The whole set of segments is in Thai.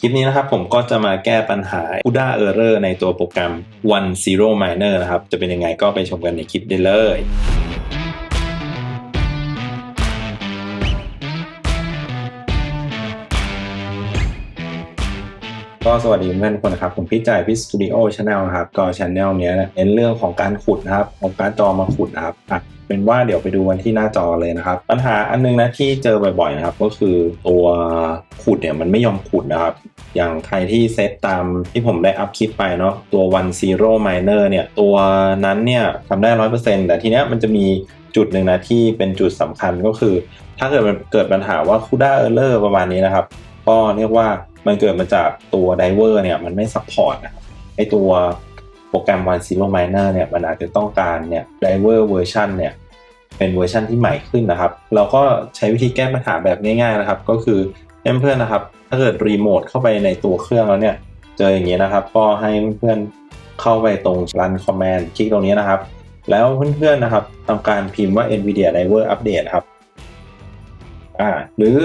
คลิปนี้นะครับผมก็จะมาแก้ปัญหา CUDA Error ในตัวโปรแกรม One Zero Miner นะครับ จะเป็นยังไงก็ไปชมกันในคลิปได้เลย ก็สวัสดีเพื่อนๆทุกคนนะครับผมพี่จ่ายพี่สตูดิโอชาแนลครับก็ชาแนลเนี้ยเน้นเรื่องของการขุดนะครับเอาการจอมาขุดนะครับอะเป็นว่าเดี๋ยวไปดูกันที่หน้าจอเลยนะครับ ปัญหาอันนึงนะที่เจอบ่อยๆนะครับก็คือตัวขุดเนี่ยมันไม่ยอมขุดนะครับ อย่างใครที่เซตตามที่ผมได้อัพคลิปไปเนาะตัว one zero miner เนี่ยตัวนั้นเนี่ยทำได้ร้อยเปอร์เซ็นต์แต่ทีเนี้ยมันจะมีจุดหนึ่งนะที่เป็นจุดสำคัญก็คือ ถ้าเกิดมันเกิดปัญหาว่า CUDA error ประมาณนี้นะครับ ก็เรียกว่า มันเกิดมาจากตัวไดเวอร์เนี่ยมันไม่ซัพพอร์ตนะครับไอตัวโปรแกรม One Zero Miner เนี่ยมันอาจจะต้องการเนี่ยไดเวอร์เวอร์ชันเนี่ยเป็นเวอร์ชันที่ใหม่ขึ้นนะครับ เราก็ใช้วิธีแก้ปัญหาแบบง่าย ๆนะครับ ก็คือเพื่อนๆนะครับ ถ้าเกิดรีโมทเข้าไปในตัวเครื่องแล้วเนี่ย เจออย่างนี้นะครับ ก็ให้เพื่อนๆเข้าไปตรง run command คลิกตรงนี้นะครับ แล้วเพื่อนๆนะครับทำการพิมพ์ว่า NVIDIA Driver Update ครับอ่าหรือ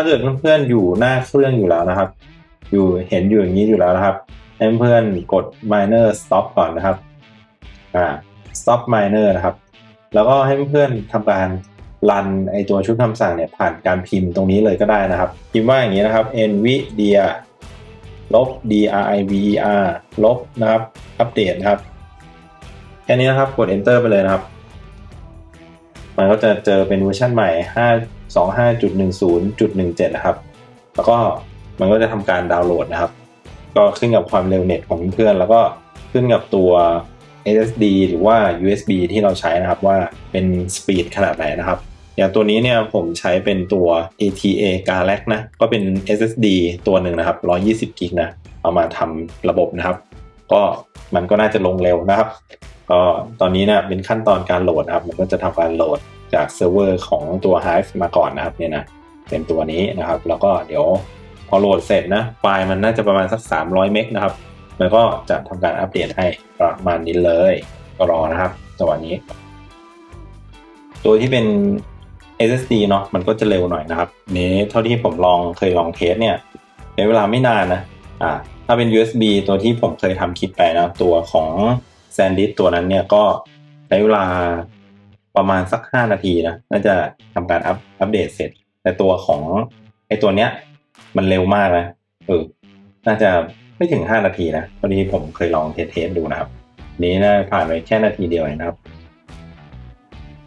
ถ้าเกิดเพื่อนๆอยู่หน้าเครื่องอยู่แล้วนะครับ อยู่เห็นอยู่อย่างนี้อยู่แล้วนะครับให้เพื่อนกด miner stop ก่อนนะครับอ่า stop miner นะครับ แล้วก็ให้เพื่อนทำการรันไอตัวชุดคำสั่งเนี่ยผ่านการพิมพ์ตรงนี้เลยก็ได้นะครับ พิมพ์ว่าอย่างนี้นะครับ nvidia ลบ driver ลบนะครับ อัปเดตนะครับ แค่นี้นะครับ กด enter ไปเลยนะครับ มันก็จะเจอเป็นเวอร์ชันใหม่5 25.10.17 นะครับ แล้วก็มันก็จะทำการดาวน์โหลดนะครับ ก็ขึ้นกับความเร็วเน็ตของเพื่อน แล้วก็ขึ้นกับตัว SSD หรือว่า USB ที่เราใช้นะครับว่าเป็นสปีดขนาดไหนนะครับ อย่างตัวนี้เนี่ยผมใช้เป็นตัว ATA Galax นะ ก็เป็น SSD ตัวหนึ่งนะครับ 120กิกนะ เอามาทำระบบนะครับ ก็มันก็น่าจะลงเร็วนะครับ ก็ตอนนี้เนี่ยเป็นขั้นตอนการโหลดนะครับ มันก็จะทำการโหลด จากเซิร์ฟเวอร์ของตัว Hive มาก่อนนะครับเนี่ยนะเป็นตัวนี้นะครับ แล้วก็เดี๋ยวพอโหลดเสร็จนะไฟล์มันน่าจะประมาณสัก 300 เมกนะครับแล้วก็จะทำการอัปเดตให้ประมาณนี้เลยก็รอนะครับจังหวะนี้ ตัวที่เป็น SSD เนาะมันก็จะเร็วหน่อยนะครับนี้เท่าที่ผมลองเคยลองเทสเนี่ยใช้เวลาไม่นานนะอ่าถ้าเป็น USB ตัวที่ผมเคยทำคลิปไปนะตัวของ SanDisk ตัวนั้นเนี่ยก็ใช้เวลา ประมาณสัก 5 นาทีนะน่าจะทำการอัปอัปเดตเสร็จ แต่ตัวของไอตัวเนี้ย มันเร็วมากนะเออน่าจะไม่ถึง 5 นาทีนะพอดีผมเคยลองเทสเทสดูนะครับ นี้นะผ่านไปแค่นาทีเดียวเองนะครับ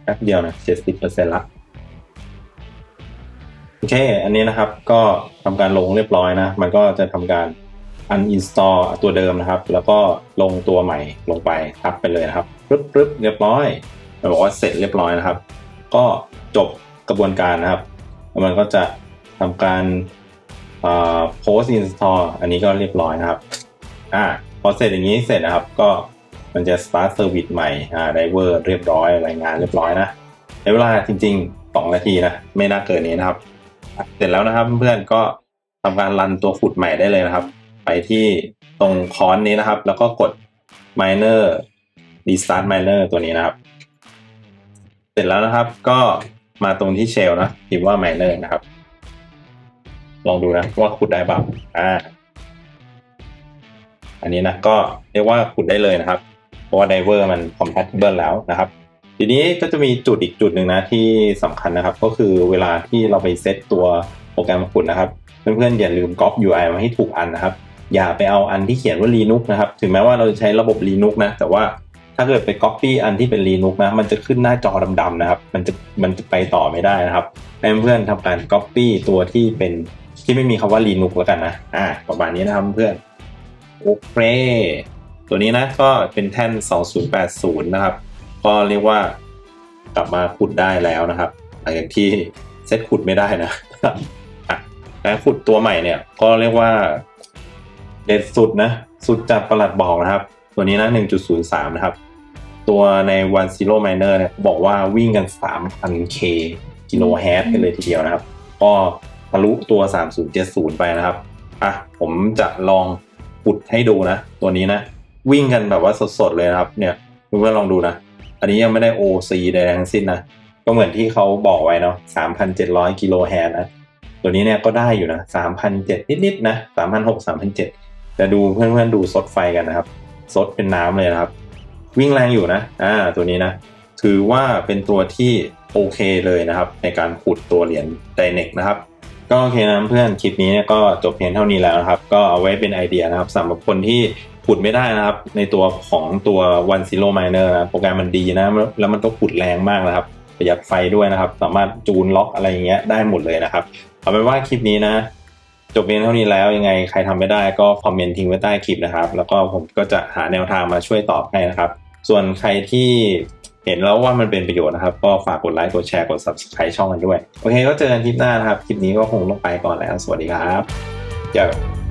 แป๊บเดียวนะ70%ละโอเค อันนี้นะครับก็ทำการลงเรียบร้อยนะ มันก็จะทำการ uninstall ตัวเดิมนะครับ แล้วก็ลงตัวใหม่ลงไปทับไปเลยนะครับปึ๊บปึ๊บเรียบร้อย มันบอกว่าเสร็จเรียบร้อยนะครับ ก็จบกระบวนการนะครับมันก็จะทำการ post install อันนี้ก็เรียบร้อยนะครับอ่าพอเสร็จอย่างนี้เสร็จนะครับก็มันจะ start service ใหม่อ่า driver เรียบร้อยรายงานเรียบร้อยนะใช้เวลาจริงๆ 2 นาทีนะไม่น่าเกินนี้นะครับ เสร็จแล้วนะครับเพื่อนก็ทำการรันตัวขุดใหม่ได้เลยนะครับ ไปที่ตรงคอนนี้นะครับ แล้วก็กด miner restart miner ตัวนี้นะครับ เสร็จแล้วนะครับ ก็มาตรงที่ shell นะพิมพ์ว่า miner นะครับ ลองดูนะว่าขุดได้เปล่าอ่า อันนี้นะก็เรียกว่าขุดได้เลยนะครับ เพราะว่าไดเวอร์มัน compatible แล้วนะครับ ทีนี้ก็จะมีจุดอีกจุดหนึ่งนะที่สำคัญนะครับ ก็คือเวลาที่เราไปเซตตัวโปรแกรมขุดนะครับ เพื่อนๆอย่าลืมก๊อป UI มาให้ถูกอันนะครับ อย่าไปเอาอันที่เขียนว่า Linux นะครับ ถึงแม้ว่าเราจะใช้ระบบ Linux นะ แต่ว่า ถ้าเกิดไป Copy อันที่เป็น Linux นะ มันจะขึ้นหน้าจอดำๆนะครับ มันจะมันจะไปต่อไม่ได้นะครับให้เพื่อนๆทำการ Copy ตัวที่เป็นที่ไม่มีคำว่า Linux แล้วกันนะ อ่า ประมาณนี้นะครับเพื่อน โอเค ตัวนี้นะก็เป็นแท่น 2080 นะครับ ก็เรียกว่ากลับมาขุดได้แล้วนะครับ หลังจากที่เซตขุดไม่ได้นะอะแล้วขุดตัวใหม่เนี่ย ก็เรียกว่าเด็ดสุดนะ สุดจากประหลัดบอกนะครับ ตัวนี้นะ 1.03 นะครับ ตัวใน One Zero Miner เนี่ยบอกว่าวิ่งกัน 3,000K กิโลเฮิรตซ์กันเลยทีเดียวนะครับ ก็ทะลุตัว 3070 ไปนะครับ อะ ผมจะลองขุดให้ดูนะ ตัวนี้นะ วิ่งกันแบบว่าสดๆเลยนะครับ เนี่ยเพื่อนลองดูนะ อันนี้ยังไม่ได้ OC ใดทั้งสิ้นนะ ก็เหมือนที่เขาบอกไว้เนาะ 3,700 กิโลเฮิรตซ์นะตัวนี้เนี่ยก็ได้อยู่นะ3,007นิดๆนะ3,600 3,007แต่ดูเพื่อนๆดูสดไฟกันนะครับ สดเป็นน้ำเลยนะครับ วิ่งแรงอยู่นะอ่าตัวนี้นะถือว่าเป็นตัวที่โอเคเลยนะครับ ในการขุดตัวเหรียญไดเน็กนะครับ ก็โอเคนะเพื่อนคลิปนี้ก็จบเพียงเท่านี้แล้วนะครับ ก็เอาไว้เป็นไอเดียนะครับสำหรับคนที่ขุดไม่ได้นะครับ ในตัวของตัว One Zero Miner นะโปรแกรมมันดีนะแล้วมันก็ขุดแรงมากนะครับประหยัดไฟด้วยนะครับ สามารถจูนล็อกอะไรอย่างเงี้ยได้หมดเลยนะครับ เอาเป็นว่าคลิปนี้นะ จบเพียงเท่านี้แล้วยังไงใครทำไม่ได้ก็คอมเมนต์ทิ้งไว้ใต้คลิปนะครับ แล้วก็ผมก็จะหาแนวทางมาช่วยตอบให้นะครับ ส่วนใครที่เห็นแล้วว่ามันเป็นประโยชน์นะครับ ก็ฝากกดไลค์กดแชร์กด subscribe ช่องกันด้วย โอเคก็เจอกันคลิปหน้านะครับ คลิปนี้ก็คงต้องไปก่อนแล้ว สวัสดีครับเจอกัน